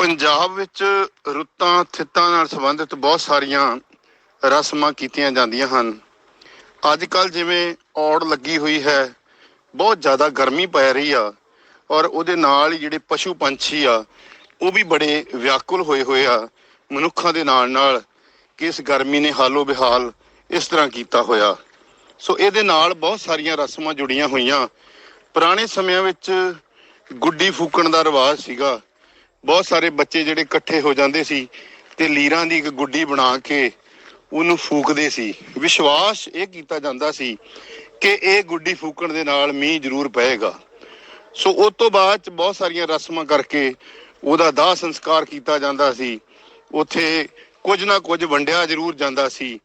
ਪੰਜਾਬ ਵਿੱਚ ਰੁੱਤਾਂ, ਥਿੱਤਾਂ ਨਾਲ ਸੰਬੰਧਿਤ ਬਹੁਤ ਸਾਰੀਆਂ ਰਸਮਾਂ ਕੀਤੀਆਂ ਜਾਂਦੀਆਂ ਹਨ। ਅੱਜ ਕੱਲ ਜਿਵੇਂ ਔੜ ਲੱਗੀ ਹੋਈ ਹੈ, ਬਹੁਤ ਜ਼ਿਆਦਾ ਗਰਮੀ ਪੈ ਰਹੀ ਆ ਔਰ ਉਹਦੇ ਨਾਲ ਹੀ ਜਿਹੜੇ ਪਸ਼ੂ ਪੰਛੀ ਆ, ਉਹ ਵੀ ਬੜੇ ਵਿਆਕੁਲ ਹੋਏ ਹੋਏ ਆ। ਮਨੁੱਖਾਂ ਦੇ ਨਾਲ ਨਾਲ ਕਿ ਇਸ ਗਰਮੀ ਨੇ ਹਾਲੋ ਬਿਹਾਲ ਇਸ ਤਰ੍ਹਾਂ ਕੀਤਾ ਹੋਇਆ। ਸੋ ਇਹਦੇ ਨਾਲ ਬਹੁਤ ਸਾਰੀਆਂ ਰਸਮਾਂ ਜੁੜੀਆਂ ਹੋਈਆਂ। ਪੁਰਾਣੇ ਸਮਿਆਂ ਵਿੱਚ ਗੁੱਡੀ ਫੂਕਣ ਦਾ ਰਿਵਾਜ ਸੀਗਾ। ਬਹੁਤ ਸਾਰੇ ਬੱਚੇ ਜਿਹੜੇ ਇਕੱਠੇ ਹੋ ਜਾਂਦੇ ਸੀ ਤੇ ਲੀਰਾਂ ਦੀ ਇੱਕ ਗੁੱਡੀ ਬਣਾ ਕੇ ਉਹਨੂੰ ਫੂਕਦੇ ਸੀ। ਵਿਸ਼ਵਾਸ ਇਹ ਕੀਤਾ ਜਾਂਦਾ ਸੀ ਕਿ ਇਹ ਗੁੱਡੀ ਫੂਕਣ ਦੇ ਨਾਲ ਮੀਂਹ ਜ਼ਰੂਰ ਪਏਗਾ। ਸੋ ਉਸ ਤੋਂ ਬਾਅਦ ਚ ਬਹੁਤ ਸਾਰੀਆਂ ਰਸਮਾਂ ਕਰਕੇ ਉਹਦਾ ਦਾਹ ਸੰਸਕਾਰ ਕੀਤਾ ਜਾਂਦਾ ਸੀ। ਉੱਥੇ ਕੁਝ ਨਾ ਕੁਝ ਵੰਡਿਆ ਜ਼ਰੂਰ ਜਾਂਦਾ ਸੀ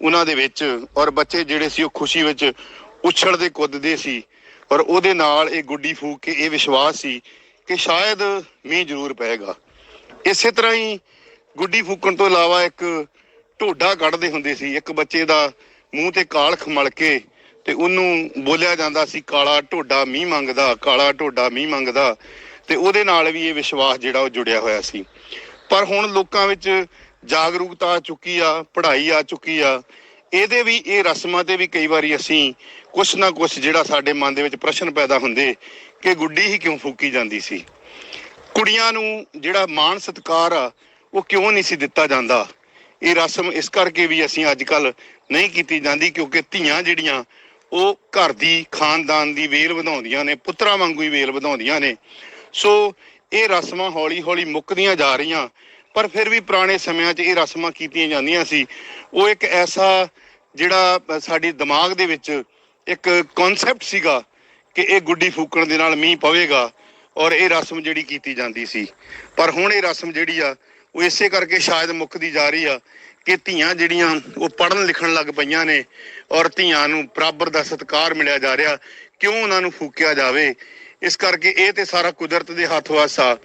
ਉਹਨਾਂ ਦੇ ਵਿੱਚ ਔਰ ਬੱਚੇ ਜਿਹੜੇ ਸੀ ਉਹ ਖੁਸ਼ੀ ਵਿੱਚ ਉਛਲਦੇ ਕੁੱਦਦੇ ਸੀ। ਔਰ ਉਹਦੇ ਨਾਲ ਇਹ ਗੁੱਡੀ ਫੂਕ ਕੇ ਇਹ ਵਿਸ਼ਵਾਸ ਸੀ ਕਿ ਸ਼ਾਇਦ ਮੀਂਹ ਜ਼ਰੂਰ ਪਏਗਾ। ਇਸੇ ਤਰ੍ਹਾਂ ਹੀ ਗੁੱਡੀ ਫੂਕਣ ਤੋਂ ਇਲਾਵਾ ਇੱਕ ਢੋਡਾ ਕੱਢਦੇ ਹੁੰਦੇ ਸੀ। ਇੱਕ ਬੱਚੇ ਦਾ ਮੂੰਹ ਤੇ ਕਾਲਖ ਮਲ ਕੇ ਤੇ ਉਹਨੂੰ ਬੋਲਿਆ ਜਾਂਦਾ ਸੀ, ਕਾਲਾ ਢੋਡਾ ਮੀਂਹ ਮੰਗਦਾ, ਕਾਲਾ ਢੋਡਾ ਮੀਂਹ ਮੰਗਦਾ। ਤੇ ਉਹਦੇ ਨਾਲ ਵੀ ਇਹ ਵਿਸ਼ਵਾਸ ਜਿਹੜਾ ਉਹ ਜੁੜਿਆ ਹੋਇਆ ਸੀ। ਪਰ ਹੁਣ ਲੋਕਾਂ ਵਿੱਚ ਜਾਗਰੂਕਤਾ ਆ ਚੁੱਕੀ ਆ, ਪੜ੍ਹਾਈ ਆ ਚੁੱਕੀ ਆ। ਇਹਦੇ ਵੀ, ਇਹ ਰਸਮਾਂ ਤੇ ਵੀ ਕਈ ਵਾਰੀ ਅਸੀਂ ਕੁਛ ਨਾ ਕੁਛ ਜਿਹੜਾ ਸਾਡੇ ਮਨ ਦੇ ਵਿੱਚ ਪ੍ਰਸ਼ਨ ਪੈਦਾ ਹੁੰਦੇ ਕਿ ਗੁੱਡੀ ਹੀ ਕਿਉਂ ਫੂਕੀ ਜਾਂਦੀ ਸੀ? ਕੁੜੀਆਂ ਨੂੰ ਜਿਹੜਾ ਮਾਣ ਸਤਿਕਾਰ ਆ ਉਹ ਕਿਉਂ ਨਹੀਂ ਸੀ ਦਿੱਤਾ ਜਾਂਦਾ? ਇਹ ਰਸਮ ਇਸ ਕਰਕੇ ਵੀ ਅਸੀਂ ਅੱਜ ਕੱਲ ਨਹੀਂ ਕੀਤੀ ਜਾਂਦੀ ਕਿਉਂਕਿ ਧੀਆਂ ਜਿਹੜੀਆਂ ਉਹ ਘਰ ਦੀ ਖਾਨਦਾਨ ਦੀ ਵੇਲ ਵਧਾਉਂਦੀਆਂ ਨੇ ਪੁੱਤਰਾਂ ਵਾਂਗੂ ਹੀ ਵੇਲ ਵਧਾਉਂਦੀਆਂ ਨੇ। ਸੋ ਇਹ ਰਸਮਾਂ ਹੌਲੀ ਹੌਲੀ ਮੁੱਕਦੀਆਂ ਜਾ ਰਹੀਆਂ ਪਰ ਫਿਰ ਵੀ ਪੁਰਾਣੇ ਸਮਿਆਂ 'ਚ ਇਹ ਰਸਮਾਂ ਕੀਤੀਆਂ ਜਾਂਦੀਆਂ ਸੀ। ਉਹ ਇੱਕ ਐਸਾ ਜਿਹੜਾ ਅ, ਸਾਡੇ ਦਿਮਾਗ ਦੇ ਵਿੱਚ ਇੱਕ ਕਨਸੈਪਟ ਸੀਗਾ ਕਿ ਇਹ ਗੁੱਡੀ ਫੂਕਣ ਦੇ ਨਾਲ ਮੀਂਹ ਪਵੇਗਾ ਔਰ ਇਹ ਰਸਮ ਜਿਹੜੀ ਕੀਤੀ ਜਾਂਦੀ ਸੀ। ਪਰ ਹੁਣ ਇਹ ਰਸਮ ਜਿਹੜੀ ਆ, ਉਹ ਇਸੇ ਕਰਕੇ ਸ਼ਾਇਦ ਮੁੱਕਦੀ ਜਾ ਰਹੀ ਆ ਕਿ ਧੀਆਂ ਜਿਹੜੀਆਂ, ਉਹ ਪੜ੍ਹਨ ਲਿਖਣ ਲੱਗ ਪਈਆਂ ਨੇ ਔਰ ਧੀਆਂ ਨੂੰ ਬਰਾਬਰ ਦਾ ਸਤਿਕਾਰ ਮਿਲਿਆ ਜਾ ਰਿਹਾ, ਕਿਉਂ ਉਹਨਾਂ ਨੂੰ ਫੂਕਿਆ ਜਾਵੇ? ਇਸ ਕਰਕੇ ਇਹ ਤੇ ਸਾਰਾ ਕੁਦਰਤ ਦੇ ਹੱਥ ਵਾਸਾ,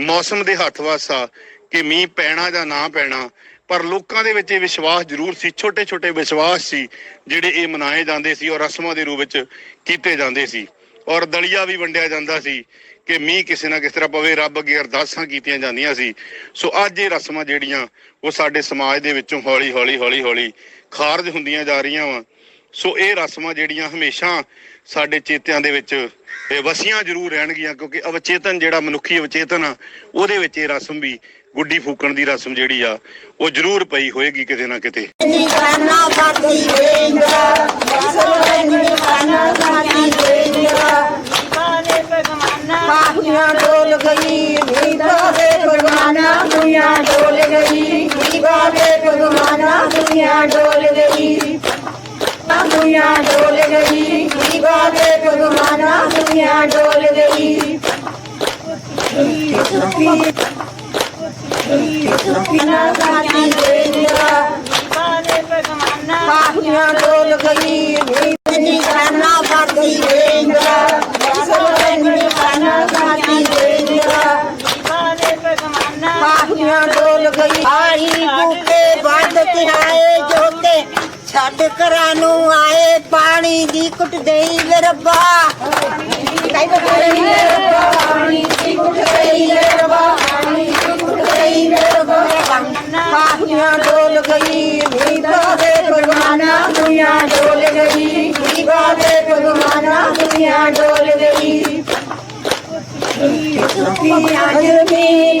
ਮੌਸਮ ਦੇ ਹੱਥ ਵਾਸਾ ਕਿ ਮੀਂਹ ਪੈਣਾ ਜਾਂ ਨਾ ਪੈਣਾ ਪਰ ਲੋਕਾਂ ਦੇ ਵਿੱਚ ਇਹ ਵਿਸ਼ਵਾਸ ਜ਼ਰੂਰ ਸੀ ਛੋਟੇ ਛੋਟੇ ਵਿਸ਼ਵਾਸ ਸੀ, ਜਿਹੜੇ ਇਹ ਮਨਾਏ ਜਾਂਦੇ ਸੀ ਔਰ ਰਸਮਾਂ ਦੇ ਰੂਪ ਵਿੱਚ ਕੀਤੇ ਜਾਂਦੇ ਸੀ। ਔਰ ਦਲੀਆ ਵੀ ਵੰਡਿਆ ਜਾਂਦਾ ਸੀ ਕਿ ਮੀਂਹ ਕਿਸੇ ਨਾ ਕਿਸ ਤਰ੍ਹਾਂ ਪਵੇ, ਰੱਬ ਅੱਗੇ ਅਰਦਾਸਾਂ ਕੀਤੀਆਂ ਜਾਂਦੀਆਂ ਸੀ। ਸੋ ਅੱਜ ਇਹ ਰਸਮਾਂ ਜਿਹੜੀਆਂ, ਉਹ ਸਾਡੇ ਸਮਾਜ ਦੇ ਵਿੱਚੋਂ ਹੌਲੀ ਹੌਲੀ ਹੌਲੀ ਹੌਲੀ ਖਾਰਜ ਹੁੰਦੀਆਂ ਜਾ ਰਹੀਆਂ ਵਾ। ਸੋ ਇਹ ਰਸਮਾਂ ਜਿਹੜੀਆਂ ਹਮੇਸ਼ਾ ਸਾਡੇ ਚੇਤਿਆਂ ਦੇ ਵਿੱਚ ਇਹ ਵਸੀਆਂ ਜ਼ਰੂਰ ਰਹਿਣਗੀਆਂ ਕਿਉਂਕਿ ਅਵਚੇਤਨ ਜਿਹੜਾ ਮਨੁੱਖੀ ਅਵਚੇਤਨ ਆ ਉਹਦੇ ਵਿੱਚ ਇਹ ਰਸਮ ਵੀ ਗੁੱਡੀ ਫੂਕਣ ਦੀ ਰਸਮ ਜਿਹੜੀ ਆ ਉਹ ਜ਼ਰੂਰ ਪਈ ਹੋਏਗੀ ਕਿਤੇ ਨਾ ਕਿਤੇ। ਨਿਸ਼ਾਨਾ ਬਾਤੀ ਵੇਂਦਾ ਸੋਹਣ ਨਿਸ਼ਾਨਾ ਬਾਤੀ ਵੇਂਦਾ ਬਾਹੀਆਂ ਡੋਲ ਗਈ ਨੀਂਦਾ ਦੇ ਭਗਵਾਨਾ ਦੁਨੀਆ ਡੋਲ ਗਈ ਦੀਵਾ ਦੇ ਭਗਵਾਨਾ ਦੁਨੀਆ ਡੋਲ ਗਈ। ਦੁਨੀਆ ਡੋਲ ਗਈ। ਦੀਵਾ ਦੇ ਭਗਵਾਨਾ ਦੁਨੀਆ ਡੋਲ ਗਈ। ਨਿਸ਼ਾਨਾ ਬਾਤੀ ਵੇਂਦਾ ਬਾਹੀਆਂ ਡੋਲ ਛੱਡ ਘਰਾਂ ਨੂੰ ਆਏ, ਪਾਣੀ ਦੀ ਕੁੱਟ ਦੇਈ ਵੇ ਰੱਬਾ। ਪਾਣੀ ਦੀ ਕੁੱਟ ਦੇਈ ਵੇ ਰੱਬਾ ਪਾਣੀ ਦੀ ਕੁੱਟ ਦੇਈ ਵੇ ਰੱਬਾ ਬਾਹੀਆਂ ਡੋਲ ਗਈ ਨੀਂਦਾਂ ਦੇ ਭਗਵਾਨਾ ਦੁਨੀਆ ਡੋਲ ਗਈ ਦੀਵਾ ਦੇ ਭਗਵਾਨਾ ਦੁਨੀਆ ਡੋਲ ਗਈ। ਅੱਜ ਵੀ